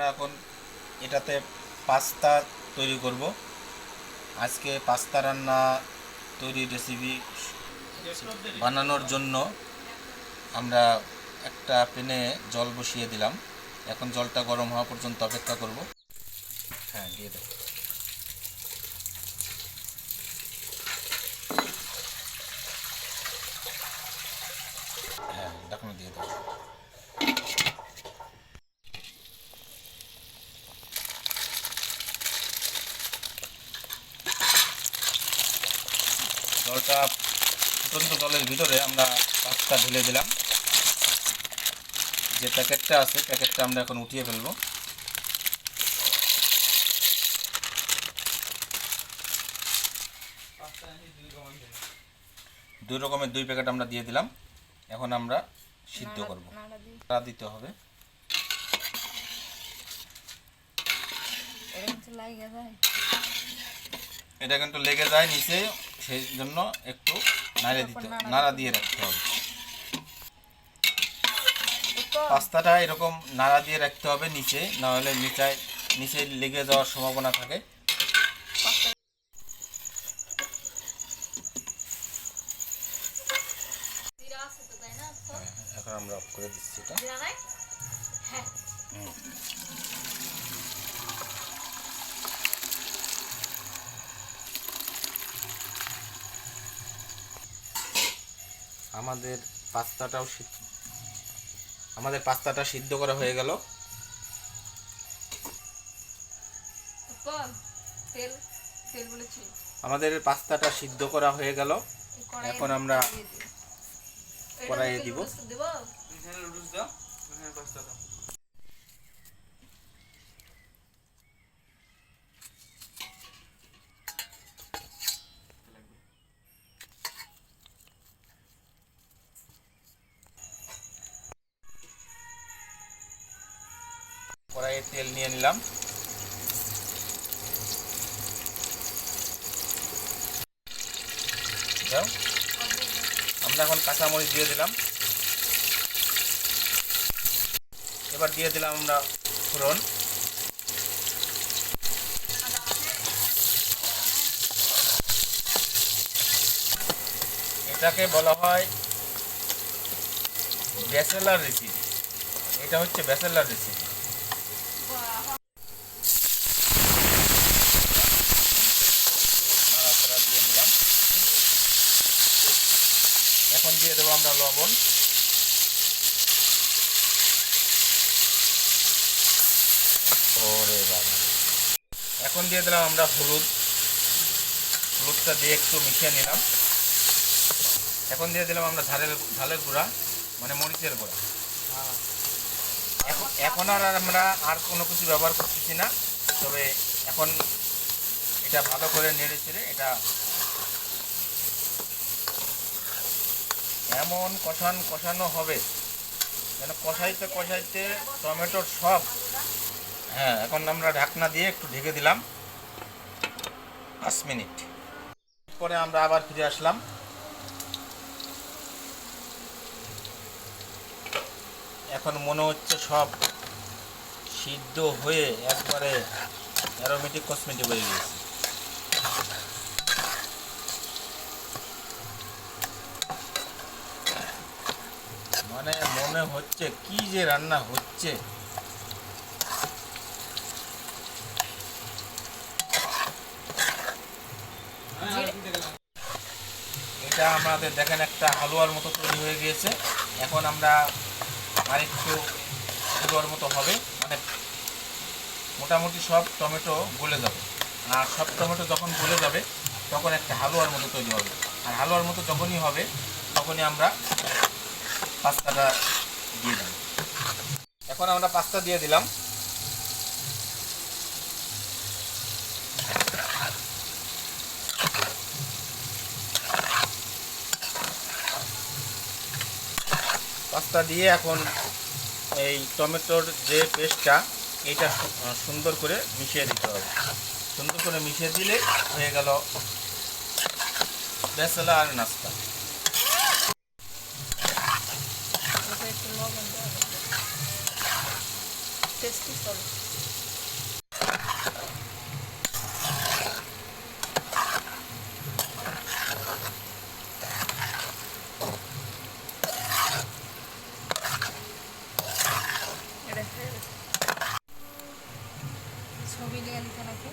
আমরা এখন এটাতে পাস্তা তৈরি করব। আজকে পাস্তা রান্না তৈরি রেসিপি বানানোর জন্য আমরা একটা পেনে জল বসিয়ে দিলাম। এখন জলটা গরম হওয়া পর্যন্ত অপেক্ষা করব। হ্যাঁ দিয়ে দেবো হ্যাঁ ঢাকনা দিয়ে দেবো জলটা ফুটন্ত জলের ভিতরে আমরা পাস্তা ঢেলে দিলাম। যে প্যাকেটটা আছে প্যাকেটটা আমরা এখন উঠিয়ে ফেলব। দুই রকমের দুই প্যাকেট আমরা দিয়ে দিলাম। এখন আমরা সিদ্ধ করব। নাড়া তা দিতে হবে। এটা কিন্তু লেগে যায় নিচে। সেই জন্য একটু নাড়ে দিতে নাড়া দিয়ে রাখতে হবে। পাস্তাটা এরকম নাড়া দিয়ে রাখতে হবে নিচে না হলে নিচায় নিচে লেগে যাওয়ার সম্ভাবনা থাকে। তো এখন আমরা অফ করে দিচ্ছি এটা। হ্যাঁ। আমাদের পাস্তাটাও সিদ্ধ আমাদের পাস্তাটা সিদ্ধ করা হয়ে গেল। বল তেল তেল বলেছি। আমাদের পাস্তাটা সিদ্ধ করা হয়ে গেল। এখন আমরা কড়াইয়ে দিব। দাও। তেল নিয়ে নিলাম। আমরা এখন কাঁচামরিচ দিয়ে দিলাম। এবার দিয়ে দিলাম আমরা ফোড়ন। এটাকে বলা হয় ব্যাচেলার রেসিপি। এটা হচ্ছে ব্যাচেলার রেসিপি নাড়াচাড়া দিয়ে নিলাম এখন দিয়ে দেবো আমরা লবণ। এখন দিয়ে দিলাম আমরা হলুদ। হলুদটা দিয়ে একটু মিশিয়ে নিলাম। এখন দিয়ে দিলাম আমরা ঝালের ঝালের গুঁড়া মানে মরিচের গুঁড়া। এখন এখন আর আমরা আর কোনো কিছু ব্যবহার করতেছি না। তবে এখন এটা ভালো করে নেড়ে চেড়ে এটা এমন কষান কষানো হবে যেন কষাইতে কষাইতে টমেটোর সব হ্যাঁ এখন আমরা ঢাকনা দিয়ে একটু ঢেকে দিলাম। পাঁচ মিনিট। পরে আমরা আবার ফিরে আসলাম। এখন মনে হচ্ছে সব সিদ্ধ হয়ে একবারে অ্যারোমেটিক কসমেটিক হয়ে গেছে। মানে মনে হচ্ছে, কি যে রান্না হচ্ছে? এটা আমাদের, দেখেন একটা হালুয়ার মতো তৈরি হয়ে গিয়েছে। এখন আমরা আরেকটু হালুয়ার মতো হবে মানে মোটামুটি সব টমেটো গলে যাবে। আর সব টমেটো যখন গলে যাবে, তখন একটা হালুয়ার মতো তৈরি হবে। আর হালুয়ার মতো যখনই হবে, তখনই আমরা পাস্তাটা দিয়ে দেব এখন আমরা পাস্তা দিয়ে দিলাম। পাস্তা দিয়ে এখন এই টমেটোর যে পেস্টটা এটা সুন্দর করে মিশিয়ে দিতে হবে। সুন্দর করে মিশিয়ে দিলে হয়ে গেল বেসলা আর নাস্তা। গেছে। ছবি নিয়ে নিতে নাকি